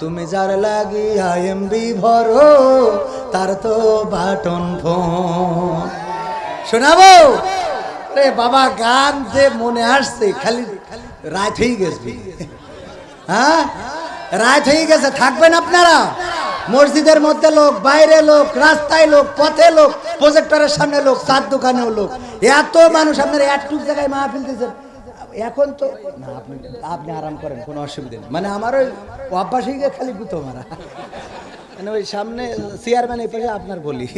তুমি যার লাগি এমবি ভরো, তার তো বাটন ফোন। শোনাবো? রে বাবা, গান যে মনে আসছে, খালি রাত হয়ে গেছে। হ্যাঁ? রাত হয়ে গেছে, থাকবেন আপনারা? মসজিদের মধ্যে লোক, বাইরে লোক, রাস্তায় লোক, পথে লোক প্রজেক্টরের সামনে লোক, চার দোকানেও লোক। এত মানুষ আপনারা একটুক জায়গায় মাহফিল দিয়েছেন। এখন তো না, আপনি আপনি আরাম করেন, কোনো অসুবিধা নেই। মানে আমার ওই অভ্যাস হয়ে গিয়ে খালি গুতো মারা। মানে ওই সামনে চেয়ারম্যান এই পাশে আপনার বলি,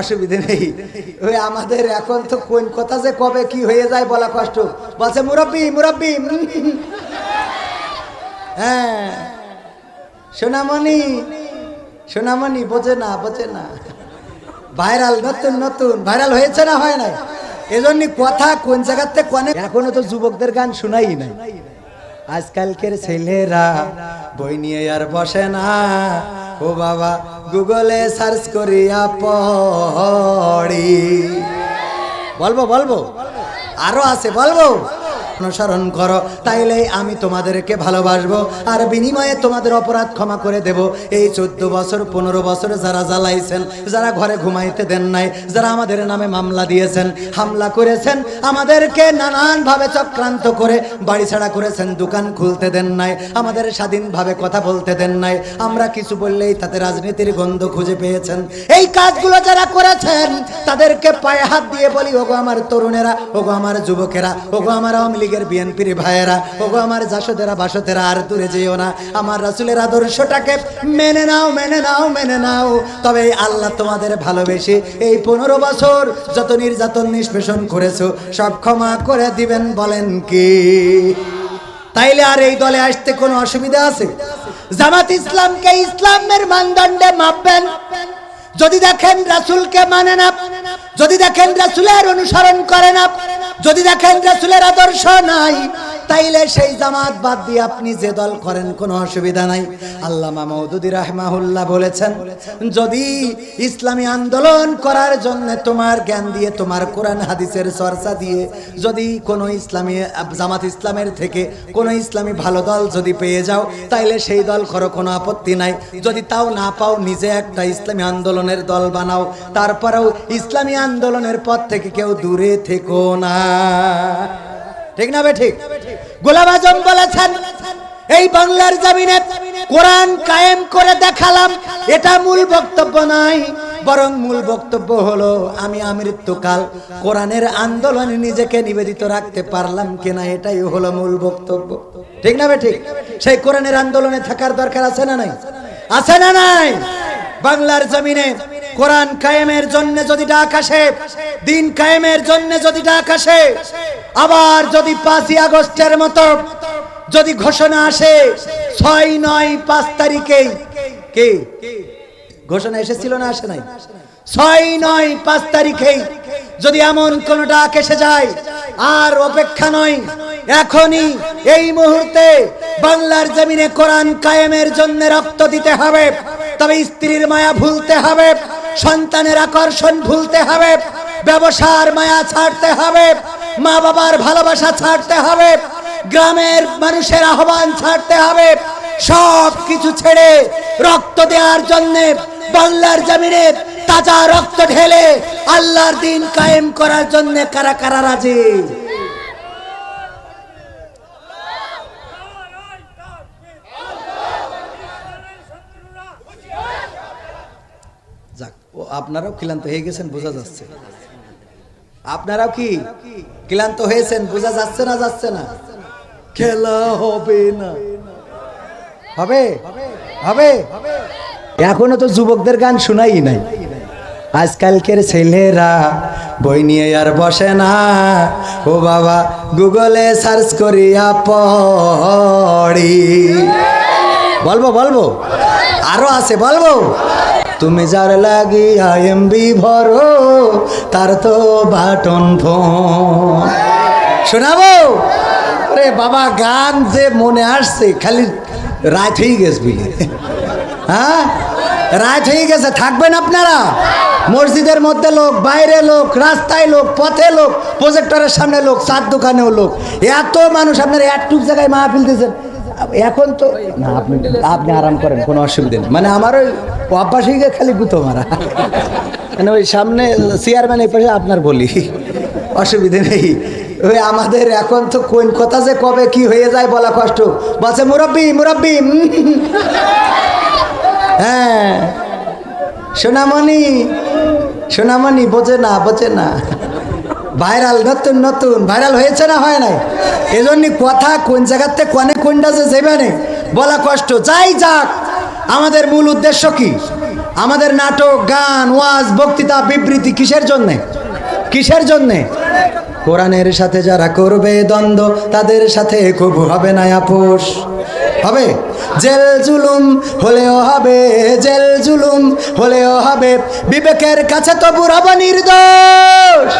অসুবিধে নেই। ওই আমাদের এখন তো কোন কথা যে কবে কি হয়ে যায় বলা কষ্ট। বলছে, মুরব্বি মুরব্বি হ্যাঁ। সোনামণি সোনামণি, বোঝে না বোঝে না। ভাইরাল, নতুন নতুন। ভাইরাল হয়েছে না হয় নাই? এজন্য কথা কোন জায়গাতে কোনে এখনও তো যুবকদের গান শোনাই নাই। আজকালকের ছেলেরা বই নিয়ে আর বসে না। ও বাবা, গুগলে সার্চ করিয়া পড়ি। বলব বলব? আরও আছে, বলব? অনুসরণ করো তাইলে আমি তোমাদেরকে ভালোবাসবো আর বিনিময়ে তোমাদের অপরাধ ক্ষমা করে দেব। এই চোদ্দ বছর, পনেরো বছর যারা জ্বালাইছেন, যারা ঘরে ঘুমাইতে দেন নাই, যারা আমাদের নামে মামলা দিয়েছেন, হামলা করেছেন, আমাদেরকে নানানভাবে চক্রান্ত করে বাড়ি ছাড়া করেছেন, দোকান খুলতে দেন নাই, আমাদের স্বাধীনভাবে কথা বলতে দেন নাই, আমরা কিছু বললেই তাতে রাজনীতির গন্ধ খুঁজে পেয়েছেন। এই কাজগুলো যারা করেছেন, তাদেরকে পায়ে হাত দিয়ে বলি, ওগো আমার তরুণেরা, ওগো আমার যুবকেরা, ওগো আমার আওয়ামী লীগের বিএনপির ভাইয়েরা, ওগো আমার জাসদেরা বাসতেরা আর দূরে যেও না। আমার রাসুলের আদর্শটাকে মেনে নাও মেনে নাও মেনে নাও। তবে আল্লাহ তোমাদের ভালোবেসে এই পনেরো বছর যত নির্যাতন, নিষ্পেষণ করেছ, সব ক্ষমা করে দিবেন বলেন কি? তাইলে আর এই দলে আসতে কোনো অসুবিধা আছে? জামাত ইসলামকে ইসলামের মানদণ্ডে মাপবেন। যদি দেখেন রাসুলকে মানে না, যদি দেখেন রাসুলের অনুসরণ করে না যদি দেখেন রাসুলের আদর্শ নাই তাইলে সেই জামাত বাদ দিয়ে আপনি যে দল করেন, কোনো অসুবিধা নাই। আল্লামা মৌদুদি রাহমাহুল্লাহ বলেছেন, যদি ইসলামী আন্দোলন করার জন্য তোমার জ্ঞান দিয়ে, তোমার কোরআন হাদিসের চর্চা দিয়ে, যদি কোনো ইসলামী জামাত ইসলামের থেকে কোনো ইসলামী ভালো দল যদি পেয়ে যাও, তাইলে সেই দল করো, কোনো আপত্তি নাই। যদি তাও না পাও, নিজে একটা ইসলামী আন্দোলনের দল বানাও। তারপরেও ইসলামী আন্দোলনের পথ থেকে কেউ দূরে থেকো না। ঠিক না বে ঠিক? গোলাম আজম বলেছেন, এই বাংলার জমিনে কোরআন কায়েম করে দেখালাম, এটা মূল বক্তব্য নয় বরং মূল বক্তব্য হলো, আমি আমৃত্যুকাল, কোরআনের আন্দোলনে নিজেকে নিবেদিত রাখতে পারলাম কিনা, এটাই হলো মূল বক্তব্য। ঠিক না ঠিক? সেই কোরআনের আন্দোলনে থাকার দরকার আছে না নাই? আছে না নাই? বাংলার জমিনে কোরআন কায়েমের জন্য যদি ডাক আসে, দিন কায়েমের জন্য যদি ডাক আসে, আবার যদি পাঁচই আগস্টের মতো যদি ঘোষণা আসে, ছয় নয় পাঁচ তারিখেই কে? ঘোষণা এসেছিল না আসে নাই? ছয় নয় পাঁচ তারিখেই যদি এমন কোন ডাক এসে যায়, আর অপেক্ষা নয়, এখনই এই মুহূর্তে বাংলার জমিনে কোরআন কায়েমের জন্য রক্ত দিতে হবে, তবে স্ত্রীর মায়া ভুলতে হবে সন্তানের আকর্ষণ ভুলতে হবে, ব্যবসার মায়া ছাড়তে হবে মা বাবার ভালোবাসা ছাড়তে হবে, গ্রামের মানুষের আহ্বান ছাড়তে হবে সব কিছু ছেড়ে রক্ত দেওয়ার জন্য বাংলার জমিনে তাজা রক্ত ঢেলে আল্লাহর দিন কায়েম করার জন্য কারা কারা রাজি যাক ও আপনারাও ক্লান্ত হয়ে গেছেন, বোঝা যাচ্ছে। আপনারাও কি ক্লান্ত হয়েছেন, বোঝা যাচ্ছে না যাচ্ছে না? খেলা হবে না। হবে? হবে? এখনও তো যুবকদের গান শোনাই নাই। আজকালকের ছেলেরা বই নিয়ে আর বসে না। ও বাবা, গুগলে সার্চ করিয়া পড়ি। বলব বলব? আরও আছে, বলব? তুমি যার লাগি এমবি ভরো, তার তো বাটন ফোন। শোনাবো? রে বাবা, গান যে মনে আসছে, খালি রাত হয়ে গেছে বুঝলি হ্যাঁ? রাত হয়ে গেছে, থাকবেন আপনারা? মসজিদের মধ্যে লোক, বাইরে লোক, রাস্তায় লোক, পথে লোক প্রজেক্টরের সামনে লোক, চার দোকানেও লোক। এত মানুষ আপনারা একটুক জায়গায় মাহফিল দিয়েছেন। এখন তো না, আপনি আপনি আরাম করেন, কোনো অসুবিধা নেই। মানে আমার ওই অভ্যাস হয়ে খালি গুতো মারা। মানে ওই সামনে চেয়ারম্যান এই পাশে আপনার বলি। অসুবিধে নেই। ওই আমাদের এখন তো কোন কথা যে কবে কি হয়ে যায় বলা কষ্ট। বলছে, মুরব্বি মুরব্বি হ্যাঁ। সোনামণি সোনামণি, বোঝে না বোঝে না। ভাইরাল, নতুন নতুন, ভাইরাল হয়েছে না হয় নাই? এজন্য কথা কোন জায়গাতে, কনে কোনটা যে বলা কষ্ট। যাই যাক আমাদের মূল উদ্দেশ্য কি? আমাদের নাটক, গান, ওয়াজ, বক্তৃতা, বিবৃতি কিসের জন্যে? কিসের জন্যে? কোরআনের সাথে যারা করবে দ্বন্দ্ব, তাদের সাথে কবু হবে না আপোষ। হবে? জেল জুলুম হলেও হবে, জেল জুলুম হলেও হবে। বিবেকের কাছে তবু রব নির্দোষ।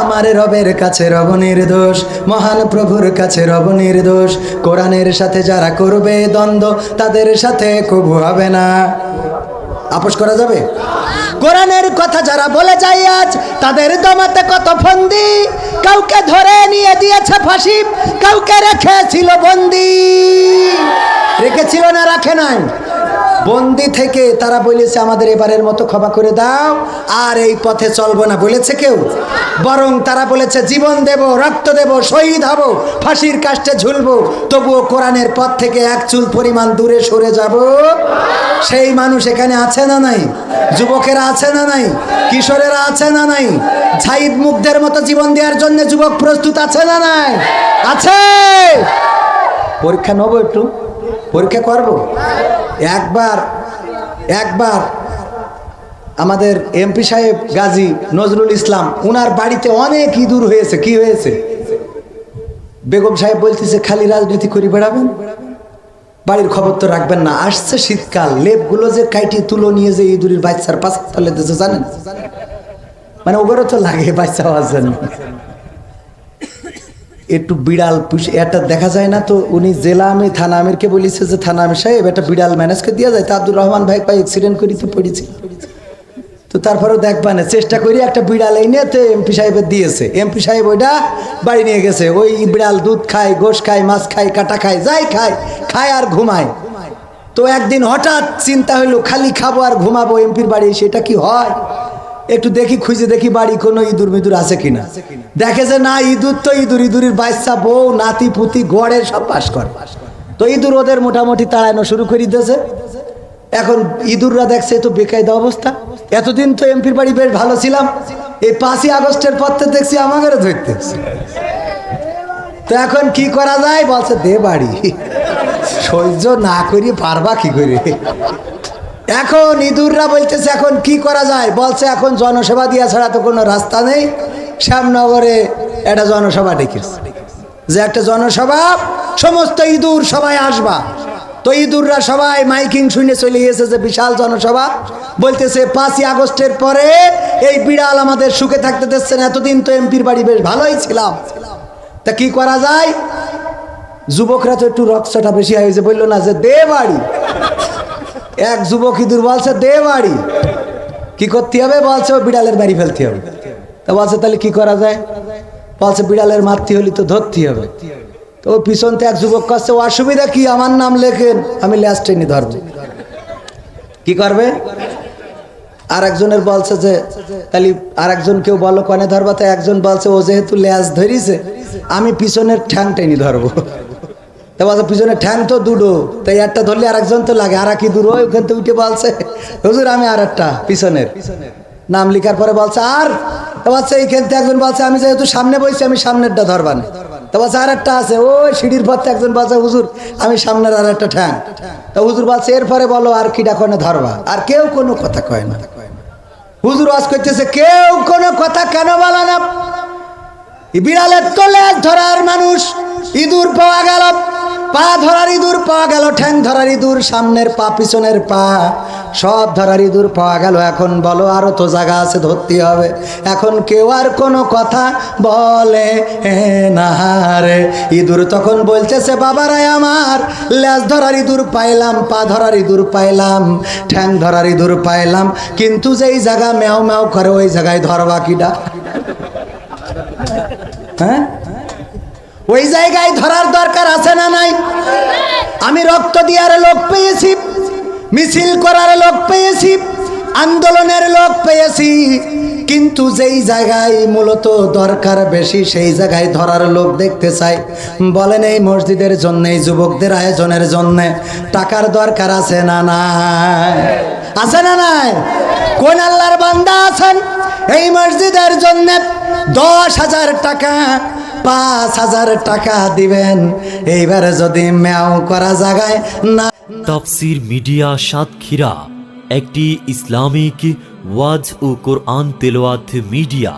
আমার রবের কাছে রব নির্দোষ, মহান প্রভুর কাছে রব নির্দোষ। কোরআনের সাথে যারা করবে দ্বন্দ্ব, তাদের সাথে কবু হবে না। আপোষ করা যাবে? কোরআনের কথা যারা বলে যায় আজ, তাদের দমাতে কত ফন্দি। কাউকে ধরে নিয়ে দিয়েছে ফাঁসি কাউকে রেখেছিল বন্দি। রেখেছিল না, রাখে নাই। বন্দি থেকে তারা বলেছে, আমাদের এবারের মতো ক্ষমা করে দাও, আর এই পথে চলবো না। বলেছে কেউ? বরং তারা বলেছে, জীবন দেব, রক্ত দেব, শহীদ হব, ফাঁসির কাষ্টে ঝুলবো, তবুও কোরআনের পথ থেকে এক চুল পরিমাণ দূরে সরে যাব। সেই মানুষ এখানে আছে না নাই? যুবকেরা আছে না নাই? কিশোরেরা আছে না নাই? ছাইদ মুগ্ধের মতো জীবন দেওয়ার জন্য যুবক প্রস্তুত আছে না নাই? আছে! পরীক্ষা নেব একটু? পরীক্ষা করব? একবার একবার আমাদের এমপি সাহেব গাজী নজরুল ইসলাম, উনার বাড়িতে অনেক ইঁদুর হয়েছে। কি হয়েছে? বেগম সাহেব বলতেছে, খালি রাজনীতি করি বেড়াবেন? বাড়ির খবর তো রাখবেন না। আসছে শীতকাল, লেপগুলো যে কাইটি তুলো নিয়ে যে ইঁদুরের বাচ্চার পাশে দিয়েছে, জানেন? মানে ওগুলো তো লাগে বাচ্চা হওয়ার জন্য। একটু বিড়াল এটা দেখা যায় না তো, উনি জেলা আমি, থানা আমিরকে বলেছে যে থানা আমির সাহেব একটা বিড়াল ম্যানেজকে দেওয়া যায়। তা আব্দুর রহমান ভাই পাই অ্যাক্সিডেন্ট করি তো পড়েছি। তো তারপরেও দেখবা না, চেষ্টা করি একটা বিড়াল এই নিয়ে তো এমপি সাহেবের দিয়েছে। এমপি সাহেব ওইটা বাড়ি নিয়ে গেছে। ওই বিড়াল দুধ খায়, গোশ খায়, মাছ খায়, কাটা খায়, যাই খায় খায় আর ঘুমায়। তো একদিন হঠাৎ চিন্তা হইল, খালি খাব আর ঘুমাবো, এমপির বাড়ি সেটা কি হয়? একটু দেখি, খুঁজে দেখি বাড়ি কোনো ইঁদুর মিদুর আছে কিনা। দেখে যে না, ইঁদুর তো ইঁদুর, ইঁদুরের বাচ্চা, বউ, নাতি, পুতি গড়ে সব বাস করে। তো ইঁদুর ওদের মোটামুটি তাড়ানো শুরু করে দিয়েছে। এখন ইঁদুররা দেখছে তো বেকায়দা অবস্থা। এতদিন তো এমপির বাড়ি বেশ ভালো ছিলাম। এই পাঁচই আগস্টের পর থেকে দেখছি আমাদেরও ধরতেছে তো এখন কি করা যায়? বলছে, দে বাড়ি। সহ্য না করি, পারবা কি করে? এখন ইঁদুররা বলতেছে, এখন কি করা যায়? বলছে, এখন জনসভা দিয়া ছাড়া তো কোনো রাস্তা নেই। শ্যামনগরে একটা জনসভা ডেকেছে। যে একটা জনসভা, সমস্ত ইঁদুর সবাই আসবা। তো ইঁদুররা সবাই মাইকিং শুনে চলে গেছে যে বিশাল জনসভা। বলতেছে, পাঁচই আগস্টের পরে এই বিড়াল আমাদের সুখে থাকতে দিচ্ছেন এতদিন তো এমপির বাড়ি বেশ ভালোই ছিলাম। তা কি করা যায়? যুবকরা তো একটু রক্তটা বেশি হয়েছে বলল, না, যে দে বাড়ি এক যুবক ইঁদুর বলছে দে বাড়ি কি করতে হবে? বলছে বিড়ালের বাড়ি ফেলতে হবে। তা বলছে, তাহলে কি করা যায়? বলছে, বিড়ালের মারতে হলে তো ধরতে হবে। তো ও পিছন এক যুবক কাছে অসুবিধা কি? আমার নাম লেখেন, আমি ল্যাস টেনে ধরবো। কি করবে? আর একজনের বলছে যে, তাহলে আর একজন কেউ বলো কনে ধরবা। তাই একজন বলছে, ও যেহেতু ল্যাস ধরিছে, আমি পিছনের ঠ্যাং টেনে ধরবো। তা বলছে পিছনে ঠ্যাং তো দুটো, তাই একটা ধরলে আর একজন তো লাগে আর কি দূর, ওই ওখান থেকে উঠে বলছে, হুজুর, আমি আর একটা, পিছনের। নাম লিখার পরে বলছে, আর? তা বলছে, এইখান থেকে একজন বলছে, আমি যেহেতু সামনে বইছি, আমি সামনেরটা ধরবা না। তা আর একটা আছে। ওই সিঁড়ির পথে একজন বলছে, হুজুর, আমি সামনের আর একটা ঠ্যাং। তা হুজুর বলছে, এরপরে বলো, আর কিটা কোনে ধরবা? আর কেউ কোনো কথা কয় না। হুজুর আজ করতেছে, কেউ কোনো কথা কেন বলে না? বিড়ালের তলে ধরার মানুষ ইঁদুর পাওয়া গেল। পা ধরার ইঁদুর পাওয়া গেল, ঠ্যাং ধরার ইঁদুর সামনের পা, পিছনের পা। সব ধরার ইঁদুর পাওয়া গেল। এখন বলো, আরও তো জায়গা আছে ধরতে হবে। এখন কেউ আর কোনো কথা বলে না রে। ইঁদুর তখন বলতেছে বাবারাই আমার ল্যাস ধরার ইঁদুর পাইলাম, পা ধরার ইঁদুর পাইলাম, ঠ্যাং ধরার ইঁদুর পাইলাম। কিন্তু যেই জায়গা ম্যাও ম্যাও করে, ওই জায়গায় ধরবা কিডা? হ্যাঁ? ওই জায়গায় ধরার দরকার আছে না নাই? আমি রক্ত দেওয়ার লোক পেয়েছি, মিছিল করার লোক পেয়েছি, আন্দোলনের লোক পেয়েছি, কিন্তু যেই জায়গায় মূলত দরকার বেশি, সেই জায়গায় ধরার লোক দেখতে চাই। বলেন এই মসজিদের জন্য, এই যুবকদের আয়োজনের জন্য টাকার দরকার আছে না নাই? আছে না নাই? কোন আল্লাহর বান্দা আছেন? এই মসজিদের জন্য দশ হাজার টাকা পাঁচ হাজার টাকা দিবেন। এইবারে যদি ম্যাও করা জায়গায় না তাফসির মিডিয়া সাতক্ষীরা, একটি ইসলামিক ওয়াজ ও কোরআন তেলোয়াত মিডিয়া।